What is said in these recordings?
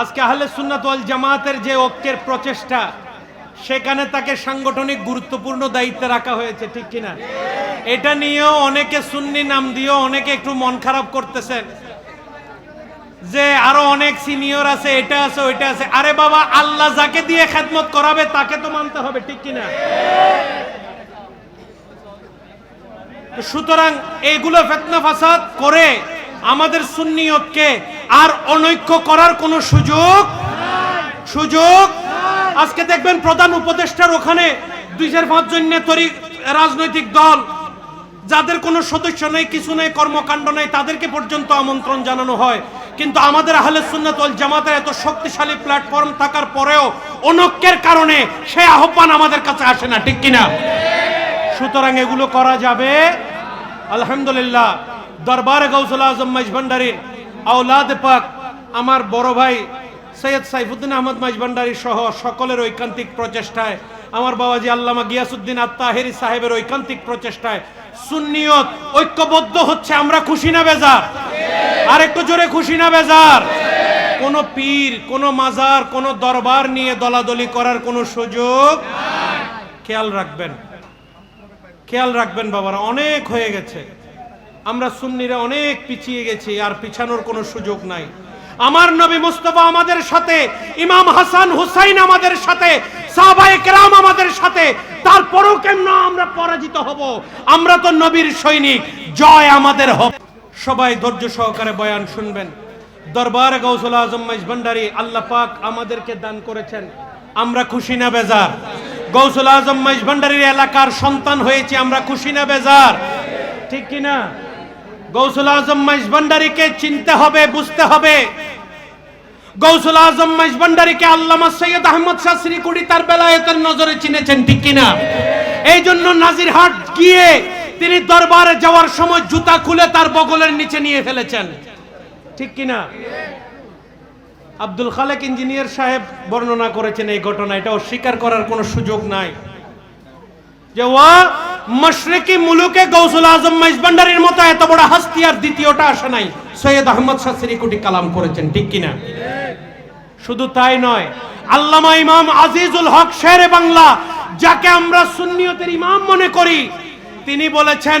আজকে আহলে সুন্নাত ওয়াল জামাতের যে ঐক্যের প্রচেষ্টা, সেখানে তাকে সাংগঠনিক গুরুত্বপূর্ণ দায়িত্বে রাখা হয়েছে, ঠিক কিনা? এটা নিয়েও অনেকে সুন্নি নাম দিয়েও অনেকে একটু মন খারাপ করতেছেন। যে আরও অনেক সিনিয়র আছে, এটা আছে, ওইটা আছে। আরে বাবা, আল্লাহ যাকে দিয়ে খেদমত করাবে, তাকে তো মানতে হবে, ঠিক কিনা? সুতরাং এইগুলো ফেতনা ফাসাদ করে আমাদের সুন্নিয়তকে আর অনৈক্য করার কোনো সুযোগ সুযোগ? আজকে দেখবেন প্রধান উপদেষ্টার ওখানে দুই চার পাঁচজন তরি রাজনৈতিক দল, যাদের কোনো সদস্য নেই, কিছু নেই, কর্মকাণ্ড নেই, তাদেরকে পর্যন্ত আমন্ত্রণ জানানো হয়। কিন্তু আমাদের আহলে সুন্নাত ওয়াল জামাতের এত শক্তিশালী প্ল্যাটফর্ম থাকার পরেও অনৈক্যের কারণে সে আহ্বান আমাদের কাছে আসে না, ঠিক কিনা? সুতরাং এগুলো করা যাবে। আলহামদুলিল্লাহ, দরবারে গৌসুল আজম মাইজভান্ডারির আওলাদ পাক, আমার বড় ভাই সৈয়দ সাইফুদ্দিন আহমদ মাইজভান্ডারি সহ সকলের ঐকান্তিক প্রচেষ্টায়, আমার বাবাজি আল্লামা গিয়াসুদ্দিন আত্মাহেরি সাহেবের ঐকান্তিক প্রচেষ্টায় সুন্নিয়ত ঐক্যবদ্ধ হচ্ছে, আমরা খুশি না বেজার? আর একটু জোরে খুশি না বেজার? কোন পীর, কোন মাজার, কোন দরবার নিয়ে দলাদলি করার কোনো সুযোগ খেয়াল রাখবেন খেয়াল রাখবেন বাবারা, অনেক হয়ে গেছে। আমরা সুন্নিরা অনেক পিছিয়ে গেছি, আর পিছানোর কোনো সুযোগ নাই। আমার নবী মুস্তফা আমাদের সাথে, ইমাম হাসান হুসাইন আমাদের সাথে, সাহাবায়ে কেরাম আমাদের সাথে। তারপরেও কেন আমরা পরাজিত হব? আমরা তো নবীর সৈনিক, জয় আমাদের হবে। সবাই ধৈর্য সহকারে বয়ান শুনবেন। দরবার গৌসুল আজম ভান্ডারি আল্লাহ পাক আমাদেরকে দান করেছেন। আমরা খুশি না বেজার। গৌসুল আজম ভান্ডারির এলাকার সন্তান হয়েছে, আমরা খুশি না বেজার। ঠিক কিনা? গৌসুল আজম ভান্ডারিকে চিনতে হবে, বুঝতে হবে। গৌসুল আজম ভান্ডারিকে আল্লামা সৈয়দ আহমদ শাহ শ্রীকুড়ি তার বেলায়েতের নজরে চিনেছেন, ঠিক কিনা? এই জন্য নাজিরহাট গিয়ে তিনি দরবারে যাওয়ার সময় জুতা খুলে তার বগলের নিচে নিয়ে ফেলেছেন। ঠিক কিনা? আব্দুল খালেক ইঞ্জিনিয়ার সাহেব বর্ণনা করেছেন এই ঘটনা, এটা অস্বীকার করার কোনো সুযোগ নাই। যে ও মশরিকি মুলুকে গৌসুল আজম মাইজবান্ডারির মতো এত বড় হাস্তি আর দ্বিতীয়টা আসে নাই। সৈয়দ আহমদ শাস্ত্রী কোটি কালাম করেছেন, ঠিক কিনা? শুধু তাই নয়, আল্লামা ইমাম আজিজুল হক শেরে বাংলা, যাকে আমরা সুন্নিয়তের ইমাম মনে করি, তিনি বলেছেন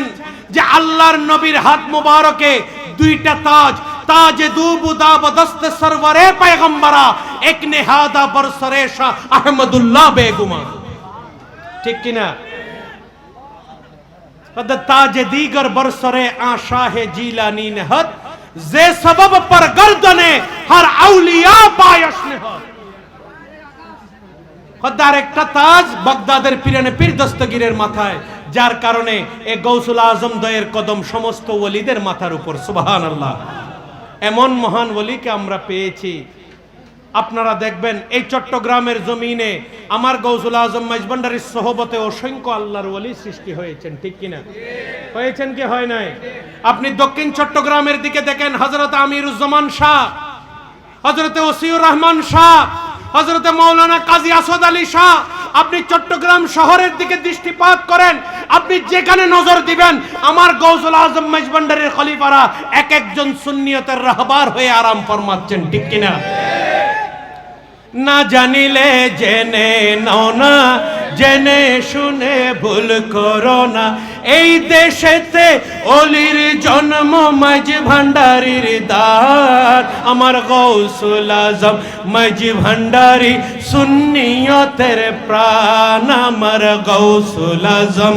যে আল্লাহর নবীর হাত মুবারকে দুইটা তাজ তাজ দুবুদা বদস্ত সরওয়ারে পয়গম্বরা, এক নেহাদা বরসরে শাহ আহমদুল্লাহ বেগুমা। ঠিক কিনা? ताज दीगर बरसरे आशा है जीला नीन हद যে सबब पर गर्दने हर औलिया बायश ने হদ্দার একটা তাজ বাগদাদের পিরানে পীর দস্তগীরের মাথায়, যার কারণে এ গৌসুল আজম দয়ের কদম সমস্ত ওলিদের মাথার উপর সুবাহান আল্লাহ এমন মহান ওলিকে আমরা পেয়েছি আপনারা দেখবেন এই চট্টগ্রামের জমিনে আমার গৌসুল আজম মাইজবান্ডারির সহবতে অসংখ্য আল্লাহর ওলি সৃষ্টি হয়েছেন, ঠিক কিনা? হয়েছেন কি হয় নাই? আপনি দক্ষিণ চট্টগ্রামের দিকে দেখেন হজরত আমিরুজ্জামান শাহ হজরতে ওসিউর রহমান শাহ হজরতে মৌলানা কাজী আসাদ আলী শাহ, আপনি চট্টগ্রাম শহরের দিকে দৃষ্টিপাত করেন, আপনি যেখানে নজর দিবেন, আমার গৌসুল আজম মেজবান্ডারের খলিফারা এক একজন সুন্নিয়তের রাহবার হয়ে আরাম ফরমাচ্ছেন, ঠিক কিনা? না জানিলে জেনে নাও না, জেনে শুনে ভুল করো না। এই দেশেতে অলির জন্ম মাঝ ভান্ডারির দার আমার গৌসুল আজম মাঝ ভান্ডারি সুন্নিয়তের প্রাণ। আমার গৌসুল আজম।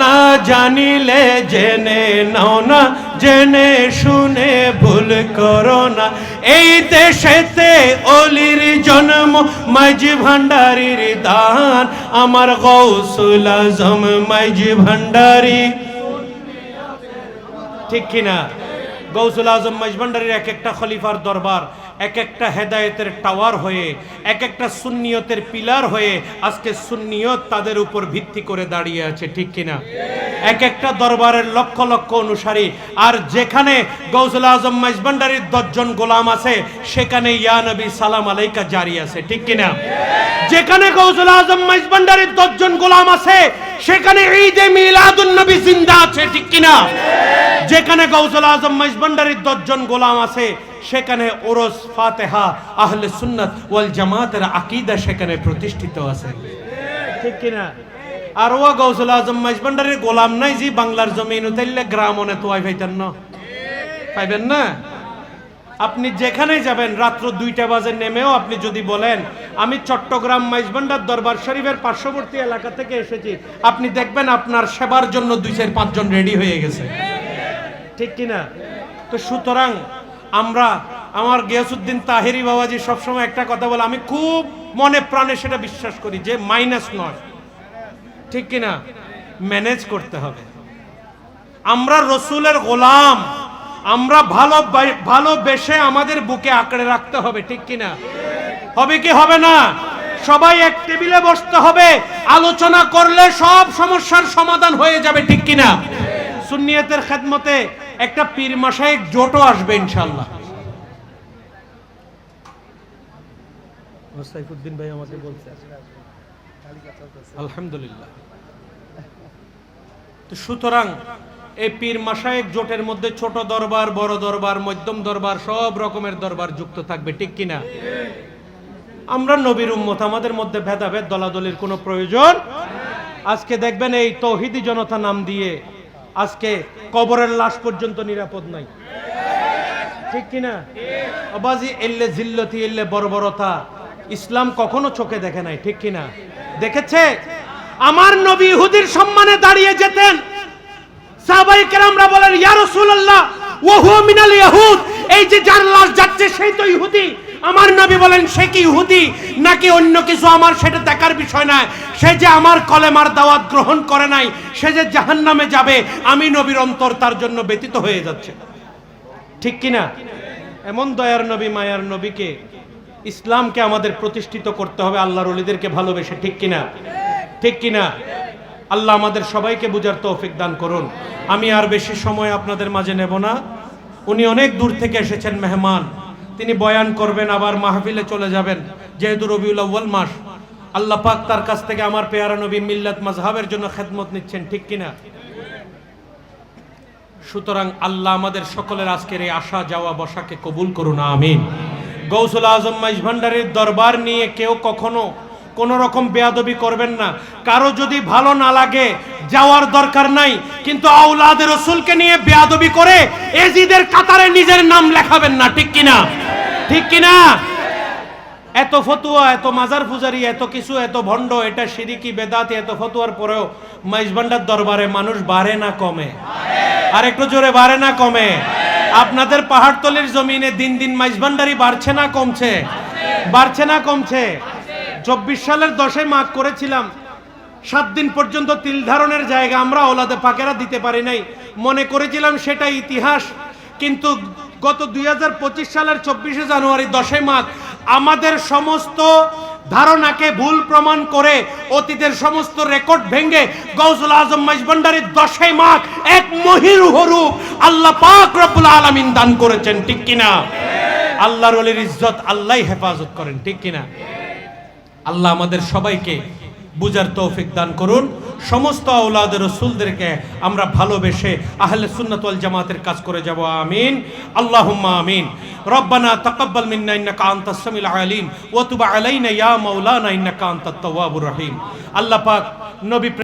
না জানিলে জেনে নাও না, জেনে শুনে ভুল করো না। এই দেশেতে অলির জন্ম, মাইজি ভান্ডারির দান, আমার গৌসুল আজম, মাইজি ভান্ডারি। ঠিক কিনা? গৌসুল আজম মাইজভান্ডারির এক একটা খলিফার দরবার। এক একটা হেদায়েতের টাওয়ার হয়ে, এক একটা সুন্নিয়তের পিলার হয়ে আজকে সুন্নিয়ত তাদের উপর ভিত্তি করে দাঁড়িয়ে আছে, ঠিক কিনা? এক একটা দরবারের লক্ষ লক্ষ অনুসারী, আর যেখানে গৌসুল আজম মাইজবান্ডারির দশজন গোলাম আছে, সেখানে ইয়া নবী সালাম আলাইকা জারি আছে, ঠিক কিনা? যেখানে গৌসুল আজম মাইজবান্ডারির দশজন গোলাম আছে, সেখানে ঈদে মিলাদুন নবী জিন্দা আছে, ঠিক কিনা? যেখানে গৌসুল আজম মাইজবান্ডারির দশজন গোলাম আছে সেখানে ওরস, ফাতেহা, আহলে সুন্নাত ওয়াল জামাতের আকীদা সেখানে প্রতিষ্ঠিত আছে। ঠিক কিনা? আর ও গৌসুল আজম মাইজবান্ডারের গোলাম নাই জি, বাংলার জমিন উতাইলে গ্রাম অনে তো আই পাইতেন না। পাইবেন না? আপনি যেখানে যাবেন, রাত্র দুইটা বাজে নেমেও আপনি যদি বলেন, আমি চট্টগ্রাম মাইজবান্ডার দরবার শরীফের পার্শ্ববর্তী এলাকা থেকে এসেছি। আপনি দেখবেন আপনার সেবার জন্য দুই চার পাঁচজন রেডি হয়ে গেছে। ঠিক কিনা? তো সুতরাং আমরা, আমার গিয়াসুদ্দিন তাহেরি বাবাজি সবসময় একটা কথা বলে, আমি খুব মনে প্রাণে সেটা বিশ্বাস করি যে মাইনাস নয়। ঠিক কিনা ম্যানেজ করতে হবে। আমরা রসুলের গোলাম, আমরা ভালো ভালোবেসে আমাদের বুকে আঁকড়ে রাখতে হবে, ঠিক কিনা হবে কি, হবে না? সবাই এক টেবিলে বসতে হবে, আলোচনা করলে সব সমস্যার সমাধান হয়ে যাবে, ঠিক কিনা সুন্নিয়তের খেদমতে একটা পীর মাসায় জোটও আসবে ইনশাল্লাহ সাইফুদ্দিন ভাই আমাকে বলছে। আলহামদুলিল্লাহ। তো সুতরাং এই পীর মাসায়েক জোটের মধ্যে ছোট দরবার বড় দরবার মধ্যম দরবার সব রকমের দরবার যুক্ত থাকবে ঠিক কিনা? আমরা নবীর উম্মত আমাদের মধ্যে ভেদাভেদ দলাদলির কোনো প্রয়োজন? আজকে দেখবেন এই তৌহিদি জনতা নাম দিয়ে আজকে কবরের লাশ পর্যন্ত নিরাপদ নাই। ঠিক কিনা? আবাজি এল্লে জিল্লতি এল্লে বর্বরতা। ইসলাম কখনো চোখে দেখে নাই, ঠিক কিনা? দেখেছে? আমার নবী ইহুদির সম্মানে দাঁড়িয়ে যেতেন। সাহাবাই কেরামরা বলেন, ইয়া রাসূলুল্লাহ, ওয়া হুয়া মিনাল ইয়াহুদ। এই যে যার লাশ যাচ্ছে, সেই তো ইহুদি। আমার নবী বলেন, সে কি ইহুদি নাকি অন্য কিছু? আমার সেটা দেখার বিষয় নয়। সে যে আমার কলেমার দাওয়াত গ্রহণ করে নাই, সে যে জাহান্নামে যাবে, আমি নবীর অন্তর তার জন্য ব্যতীত হয়ে যাচ্ছে। ঠিক কিনা? এমন দয়ার নবী, মায়ার নবীকে ইসলামকে আমাদের প্রতিষ্ঠিত করতে হবে, আল্লাহর অলিদেরকে ভালোবেসে। ঠিক কিনা? ঠিক কিনা? আল্লাহ আমাদের সবাইকে বুঝার তৌফিক দান করুন। আমি আর বেশি সময় আপনাদের মাঝে নেব না। উনি অনেক দূর থেকে এসেছেন, মেহমান। তিনি বয়ান করবেন, আবার মাহফিলে চলে যাবেন। যেহেতু রবিউল আউ্বাল মাস, আল্লাহ পাক তার কাছ থেকে আমার পেয়ারা নবী মিল্লাত মাজহাবের জন্য খেদমত নিচ্ছেন, ঠিক কিনা? সুতরাং আল্লাহ আমাদের সকলের আজকের এই আসা যাওয়া, বসাকে কবুল করুন, আমিন। গৌসুল আজম মাইজ ভান্ডারের দরবার নিয়ে কেউ কখনো কোন রকম বেয়াদবি করবেন না। কারও যদি ভালো না লাগে, যাওয়ার দরকার নাই, কিন্তু আউলাদের রসুলকে নিয়ে বেয়াদবি করে, এজিদের কাতারে নিজের নাম লেখাবেন না, ঠিক কিনা? ঠিক কিনা? এত ফতুয়া, এত মাজার ফুজারি এত কিছু, এত ভণ্ড, এটা সিরিকি, বেদাতি, এত ফতুয়ার পরেও মাইজবান্ডার দরবারে মানুষ বাড়ে না কমে। আর একটু জোরে বাড়ে না কমে। আপনাদের পাহাড়তলির জমিনে দিন দিন মাইজবান্ডারি বাড়ছে না কমছে? বাড়ছে না কমছে? চব্বিশ সালের দশে মাঘ করেছিলাম। সাত দিন পর্যন্ত তিল ধারণের জায়গা আমরা ওলাদে পাকেরা দিতে পারি নাই। মনে করেছিলাম সেটা ইতিহাস, কিন্তু গত দুই হাজার পঁচিশ সালের চব্বিশে জানুয়ারি দশই মাঘ আমাদের সমস্ত ধারণাকে ভুল প্রমাণ করে অতীতের সমস্ত রেকর্ড ভেঙে গৌসুল আজম মাইজবান্ডারির দশই মাঘ এক মহির হরূপ আল্লাহ পাক রব্বুল আলামিন দান করেছেন, ঠিক কিনা? আল্লাহর ইজ্জত আল্লাহ হেফাজত করেন, ঠিক কিনা? আল্লাহ আমাদের সবাইকে বুজার তৌফিক দান করুন। সমস্ত আউলাদ রসুলদেরকে আমরা ভালোবেসে আহলে সুন্নতল জামাতের কাজ করে যাব, আমিন। আল্লাহ আমিন। রব্বানা তাকাব্বাল মিন্না ইন্নাকা আনতাস সামিল আলিম। ওয়া তুব আলাইনা ইয়া মাওলানা ইন্নাকা আনতাত তাওয়াবুর রহিম। আল্লাহ পাক নবী